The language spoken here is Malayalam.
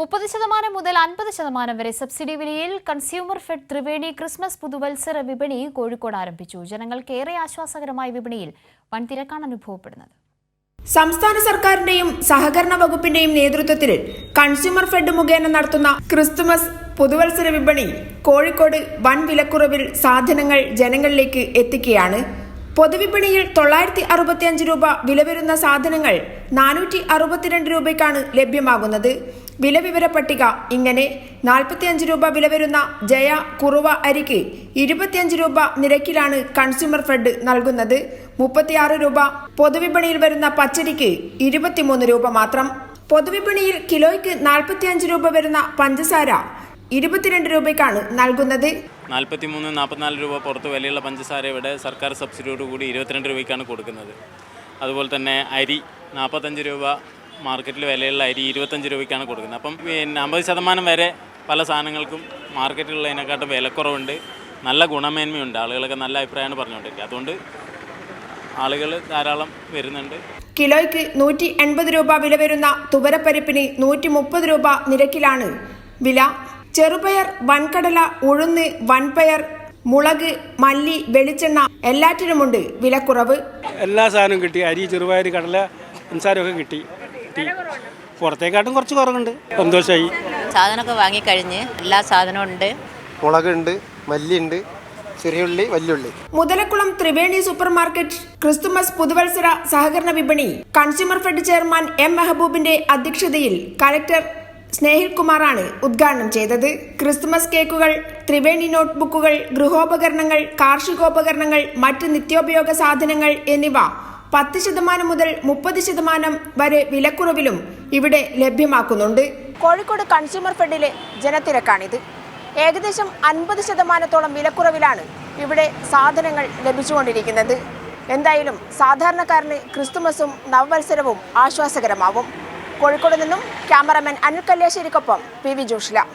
മുപ്പത് ശതമാനം മുതൽ അൻപത് ശതമാനം വരെ സബ്സിഡി വിലയിൽ കൺസ്യൂമർ ഫെഡ് ത്രിവേണി ക്രിസ്മസ് പുതുവത്സര വിപണി കോഴിക്കോട് ആരംഭിച്ചു. ജനങ്ങൾക്ക് ഏറെ ആശ്വാസകരമായ വിപണിയിൽ വൻ തിരക്കാണ് അനുഭവപ്പെടുന്നത്. സംസ്ഥാന സർക്കാരിന്റെയും സഹകരണ വകുപ്പിന്റെയും നേതൃത്വത്തിൽ കൺസ്യൂമർ ഫെഡ് മുഖേന നടത്തുന്ന ക്രിസ്തുമസ് പുതുവത്സര വിപണി കോഴിക്കോട് വൻ വിലക്കുറവിൽ സാധനങ്ങൾ ജനങ്ങളിലേക്ക് എത്തിക്കുകയാണ്. പൊതുവിപണിയിൽ തൊള്ളായിരത്തി അറുപത്തിയഞ്ച് രൂപ വില വരുന്ന സാധനങ്ങൾ നാനൂറ്റി അറുപത്തിരണ്ട് രൂപയ്ക്കാണ് ലഭ്യമാകുന്നത്. വിലവിവര പട്ടിക ഇങ്ങനെ നാൽപ്പത്തിയഞ്ച് രൂപ വില വരുന്ന ജയ കുറുവ അരിക്ക് ഇരുപത്തിയഞ്ച് രൂപ നിരക്കിലാണ് കൺസ്യൂമർ ഫെഡ് നൽകുന്നത്. മുപ്പത്തിയാറ് രൂപ പൊതുവിപണിയിൽ വരുന്ന പച്ചരിക്ക് ഇരുപത്തിമൂന്ന് രൂപ മാത്രം. പൊതുവിപണിയിൽ കിലോയ്ക്ക് നാൽപ്പത്തിയഞ്ച് രൂപ വരുന്ന പഞ്ചസാര ഇരുപത്തിരണ്ട് രൂപയ്ക്കാണ് നൽകുന്നത്. നാൽപ്പത്തിമൂന്ന് നാൽപ്പത്തിനാല് രൂപ പുറത്ത് വിലയുള്ള പഞ്ചസാര ഇവിടെ സർക്കാർ സബ്സിഡിയോട് കൂടി ഇരുപത്തിരണ്ട് രൂപയ്ക്കാണ് കൊടുക്കുന്നത്. അതുപോലെ തന്നെ അരി നാൽപ്പത്തഞ്ച് രൂപ മാർക്കറ്റിൽ വിലയുള്ള അരി ഇരുപത്തഞ്ച് രൂപയ്ക്കാണ് കൊടുക്കുന്നത്. അപ്പം പിന്നെ അമ്പത് ശതമാനം വരെ പല സാധനങ്ങൾക്കും മാർക്കറ്റിലുള്ളതിനെക്കാട്ടും വിലക്കുറവുണ്ട്. നല്ല ഗുണമേന്മയുണ്ട്. ആളുകളൊക്കെ നല്ല അഭിപ്രായമാണ് പറഞ്ഞുകൊണ്ടിരിക്കുക അതുകൊണ്ട് ആളുകൾ ധാരാളം വരുന്നുണ്ട്. കിലോയ്ക്ക് നൂറ്റി എൺപത് രൂപ വില വരുന്ന തുവരപ്പരിപ്പിന് നൂറ്റി മുപ്പത് രൂപ നിരക്കിലാണ് വില. ചെറുപയർ വൻകടല ഉഴുന്ന് വൻപയർ മുളക് മല്ലി വെളിച്ചെണ്ണ എല്ലാറ്റിനുമുണ്ട് വിലക്കുറവ്. എല്ലാ സാധനവും കിട്ടി. അരി ചെറുപയർ കടല പഞ്ചസാരമൊക്കെ കിട്ടി. കിട്ടി പുറത്തേക്കാട്ടും കുറച്ച് കുറവുണ്ട്. സന്തോഷമായി സാധനമൊക്കെ വാങ്ങിക്കഴിഞ്ഞ് എല്ലാ സാധനവും ഉണ്ട്. മുളകുണ്ട് മല്ലിയുണ്ട് ചെറിയുള്ളി വല്യുള്ളി. Muthalakulam Triveni super market Christmas പുതുവത്സര സഹകരണ വിപണി. കൺസ്യൂമർ ഫെഡ് ചെയർമാൻ എം മെഹബൂബിന്റെ അധ്യക്ഷതയിൽ കളക്ടർ സ്നേഹിൽ കുമാറാണ് ഉദ്ഘാടനം ചെയ്തത്. ക്രിസ്തുമസ് കേക്കുകൾ ത്രിവേണി നോട്ട്ബുക്കുകൾ ഗൃഹോപകരണങ്ങൾ കാർഷികോപകരണങ്ങൾ മറ്റ് നിത്യോപയോഗ സാധനങ്ങൾ എന്നിവ പത്ത് ശതമാനം മുതൽ മുപ്പത് ശതമാനം വരെ വിലക്കുറവിലും ഇവിടെ ലഭ്യമാക്കുന്നുണ്ട്. കോഴിക്കോട് കൺസ്യൂമർ ഫെഡിലെ ജനത്തിരക്കാണിത്. ഏകദേശം അൻപത് ശതമാനത്തോളം വിലക്കുറവിലാണ് ഇവിടെ സാധനങ്ങൾ ലഭിച്ചുകൊണ്ടിരിക്കുന്നത്. എന്തായാലും സാധാരണക്കാരന് ക്രിസ്തുമസും നവവത്സരവും ആശ്വാസകരമാവും. കോഴിക്കോട് നിന്നും ക്യാമറമാൻ അനിൽ കല്യാശ്ശേരിക്കൊപ്പം പി വി ജോഷില.